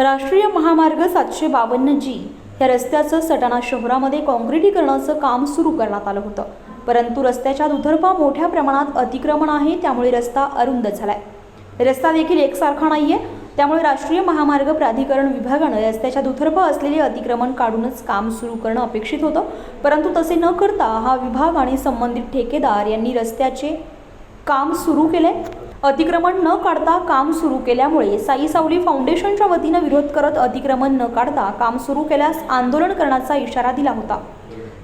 राष्ट्रीय महामार्ग सातशे बावन्न जी या रस्त्याचं सटाणा शहरामध्ये काँक्रिटीकरणाचं काम सुरू करण्यात आलं होतं. परंतु रस्त्याच्या दुतर्फा मोठ्या प्रमाणात अतिक्रमण आहे त्यामुळे रस्ता अरुंद झालाय. रस्ता देखील एकसारखा नाहीये त्यामुळे राष्ट्रीय महामार्ग प्राधिकरण विभागानं रस्त्याच्या दुतर्फा असलेले अतिक्रमण काढूनच काम सुरू करणं अपेक्षित होतं. परंतु तसे न करता हा विभाग आणि संबंधित ठेकेदार यांनी रस्त्याचे काम सुरू केले अतिक्रमण न काढता काम सुरू केल्यामुळे साई सावली फाउंडेशनच्या वतीनं विरोध करत अतिक्रमण न काढता काम सुरू केल्यास आंदोलन करण्याचा इशारा दिला होता.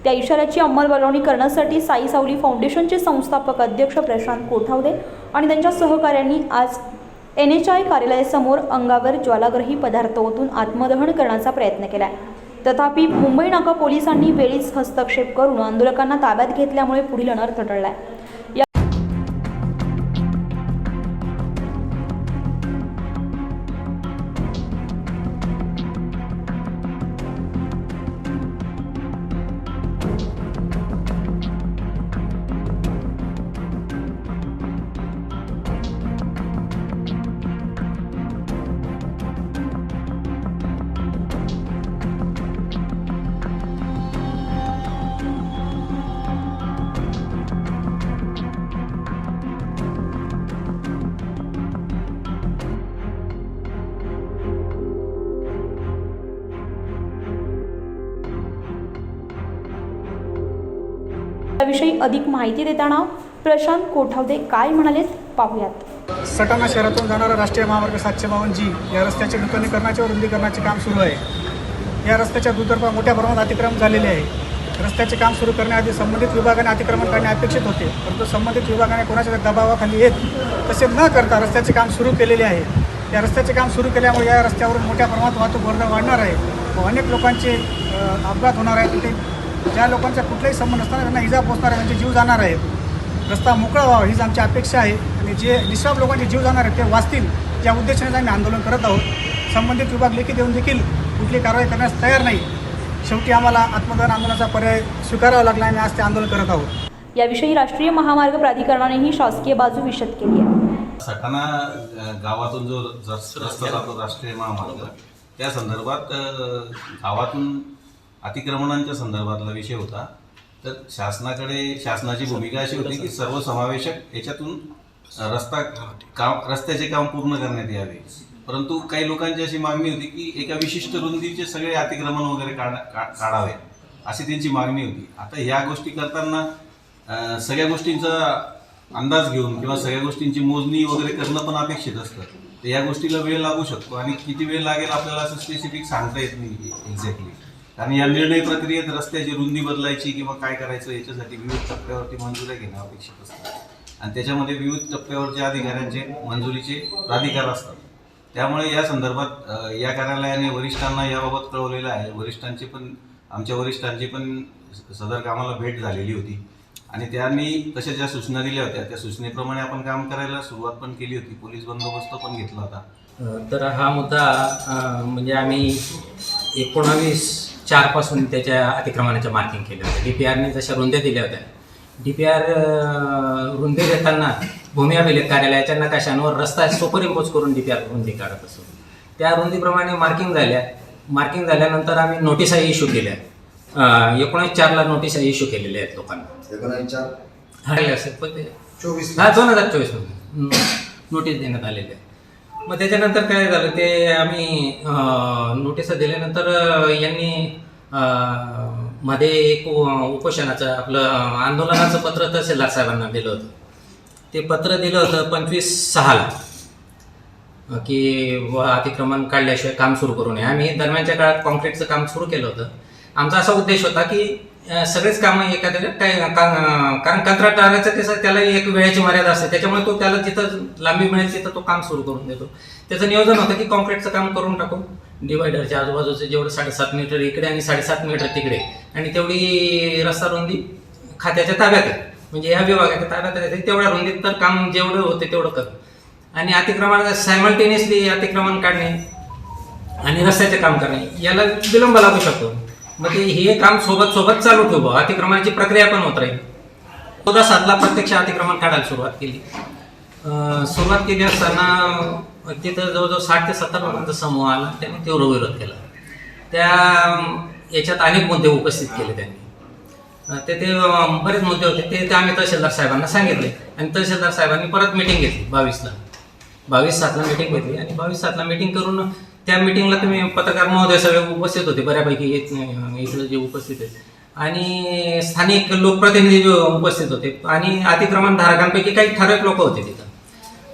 त्या इशाऱ्याची अंमलबजावणी करण्यासाठी साई सावली फाउंडेशनचे संस्थापक अध्यक्ष प्रशांत कोठावदे आणि त्यांच्या सहकाऱ्यांनी आज एन एच आय कार्यालयासमोर अंगावर ज्वालाग्रही पदार्थ ओतून आत्मदहन करण्याचा प्रयत्न केला तथापि मुंबई नाका पोलिसांनी वेळीच हस्तक्षेप करून आंदोलकांना ताब्यात घेतल्यामुळे पुढील अनर्थ टळलाय. आहे याविषयी अधिक माहिती देताना प्रशांत कोठावदे काय म्हणालेत पाहूयात. सटाणा शहरातून जाणारा राष्ट्रीय महामार्ग सातशे बावन्न जी या रस्त्याचे नूतनीकरणाचे व रुंदीकरणाचे काम सुरू आहे. या रस्त्याच्या दुतर्फा मोठ्या प्रमाणात अतिक्रमण झालेले आहे. रस्त्याचे काम सुरू करण्याआधी संबंधित विभागाने अतिक्रमण करणे अपेक्षित होते परंतु संबंधित विभागाने कोणाच्या दबावाखाली येत तसे न करता रस्त्याचे काम सुरू केलेले आहे. या रस्त्याचे काम सुरू केल्यामुळे या रस्त्यावरून मोठ्या प्रमाणात वाहतूक वर्दळ वाढणार आहे. व अनेक लोकांचे अपघात होणार आहेत तिथे ज्या लोकांचा कुठलाही संबंध नसताना त्यांना इजा पोचणार आहे त्यांचे जीव जाणार आहेत. रस्ता मोकळा व्हावा हीच आमची अपेक्षा आहे. आणि जे निष्पाप लोकांचे जीव जाणार आहेत ते वाचतील. या उद्देशाने आम्ही आंदोलन करत आहोत संबंधित विभाग लेखी देऊन देखील कुठली कारवाई करण्यास तयार नाही. शेवटी आम्हाला आत्मदान आंदोलनाचा पर्याय स्वीकारावा लागला आणि आज ते आंदोलन करत आहोत. याविषयी राष्ट्रीय महामार्ग प्राधिकरणानेही शासकीय बाजू विशद केली आहे. सटाणा गावातून जो रस- रस्ता जातो राष्ट्रीय महामार्ग त्या संदर्भात गावातून अतिक्रमणांच्या संदर्भातला विषय होता. तर शासनाकडे शासनाची भूमिका अशी होती की सर्वसमावेशक याच्यातून रस्ता काम रस्त्याचे काम पूर्ण करण्यात यावे. परंतु काही लोकांची अशी मागणी होती की एका विशिष्ट रुंदीचे सगळे अतिक्रमण वगैरे काढा काढावे अशी त्यांची मागणी होती. आता ह्या गोष्टी करताना सगळ्या गोष्टींचा अंदाज घेऊन किंवा सगळ्या गोष्टींची मोजणी वगैरे करणं पण अपेक्षित असतं. तर या गोष्टीला वेळ लागू शकतो आणि किती वेळ लागेल आपल्याला असं स्पेसिफिक सांगता येत नाही एक्झॅक्टली आणि या निर्णय प्रक्रियेत रस्त्याची रुंदी बदलायची किंवा काय करायचं याच्यासाठी विविध टप्प्यावरती मंजुऱ्या घेणं अपेक्षित असतं. आणि त्याच्यामध्ये विविध टप्प्यावरचे अधिकाऱ्यांचे मंजुरीचे प्राधिकार असतात. त्यामुळे या संदर्भात या कार्यालयाने वरिष्ठांना याबाबत कळवलेलं आहे. वरिष्ठांची पण आमच्या वरिष्ठांची पण सदर कामाला भेट झालेली होती. आणि त्यांनी तशा ज्या सूचना दिल्या होत्या त्या सूचनेप्रमाणे आपण काम करायला सुरुवात पण केली होती. पोलीस बंदोबस्त पण घेतला होता. तर हा मुद्दा म्हणजे आम्ही एकोणावीस चारपासून त्याच्या अतिक्रमणाच्या मार्किंग केल्या होत्या. डी पी आरने जशा रुंद्या दिल्या होत्या डी पी आर रुंदी देताना भूमी अभिलेख कार्यालयाच्या नकाशांवर रस्ता सुपर इम्पोज करून डी पी आर रुंदी काढत असतो. त्या रुंदीप्रमाणे मार्किंग झाल्या. मार्किंग झाल्यानंतर आम्ही नोटिसाही इश्यू केल्या. एकोणीस चारला नोटिसा इश्यू केलेल्या आहेत लोकांना. असेल पण ते चोवीस हा दोन हजार चोवीसमध्ये. नोटीस देण्यात आलेली आहे. मग त्याच्यानंतर काय झालं? ते आम्ही नोटीस दिल्यानंतर यांनी मध्ये एक उपोषणाचं आपलं आंदोलनाचं पत्र तहसीलदार साहेबांना दिलं होतं. ते पत्र दिलं होतं पंचवीस सहाला. की व अतिक्रमण काढल्याशिवाय काम सुरू करू नये. आम्ही दरम्यानच्या काळात कॉन्क्रीटचं काम सुरू केलं होतं. आमचा असा उद्देश होता की सगळेच कामं एखाद्या काय का- कारण कंत्राटदाराचं त्याचं त्याला एक वेळेची मर्यादा असते. त्याच्यामुळे तो त्याला जिथं लांबी मिळेल तिथं तो काम सुरू करून देतो. त्याचं नियोजन होतं की कॉन्क्रीटचं काम करून टाकू. डिवायडरच्या आजूबाजूचे जेवढं साडेसात मीटर इकडे आणि साडेसात मीटर तिकडे. आणि तेवढी रस्ता रुंदी खात्याच्या ताब्यात आहे. म्हणजे ह्या विभागाच्या ताब्यात आहे. तेवढ्या रुंदीत तर काम जेवढं होते तेवढं कर. आणि अतिक्रमण सायमल्टेनियसली अतिक्रमण काढणे आणि रस्त्याचे काम करणे याला विलंब लागू शकतो. मग ते हे काम सोबत सोबत चालू ठेवू अतिक्रमणाची प्रक्रिया पण होत राहील. चौदा सातला प्रत्यक्ष अतिक्रमण काढायला सुरुवात केली. सुरुवात केली असताना तिथं जवळजवळ साठ ते सत्तर लोकांचा समूह आला. त्यांनी तीव्र विरोध केला. त्या याच्यात अनेक मुद्दे उपस्थित केले त्यांनी. तेथे ते ते बरेच मुद्दे होते. ते ते आम्ही तहसीलदार साहेबांना सांगितले. आणि तहसीलदार साहेबांनी परत मिटिंग घेतली बावीसला. बावीस सातला मिटिंग घेतली आणि बावीस सातला मिटिंग करून त्या मिटिंगला तुम्ही पत्रकार महोदय सगळे उपस्थित होते बऱ्यापैकी येत जे उपस्थित आहेत. आणि स्थानिक लोकप्रतिनिधी जे उपस्थित होते आणि अतिक्रमण धारकांपैकी काही ठराविक लोक होते तिथं.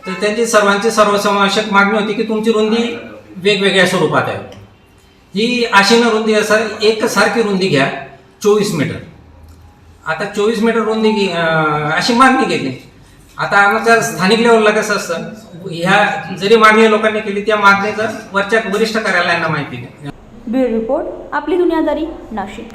तर त्यांची सर्वांची सर्वसमावेशक मागणी होती की तुमची रुंदी वेगवेगळ्या स्वरूपात आहे. ही आशीन रुंदी असं एक सारखी रुंदी घ्या चोवीस मीटर. आता चोवीस मीटर रुंदी घे- अशी मागणी केली आता आमच्या स्थानिक लेवलला कसं असतं? ह्या जरी मागणी लोकांनी केली त्या मागणीचं वरच्या वरिष्ठ कार्यालयांना माहिती नाही ब्युरो रिपोर्ट आपली दुनियादारी नाशिक.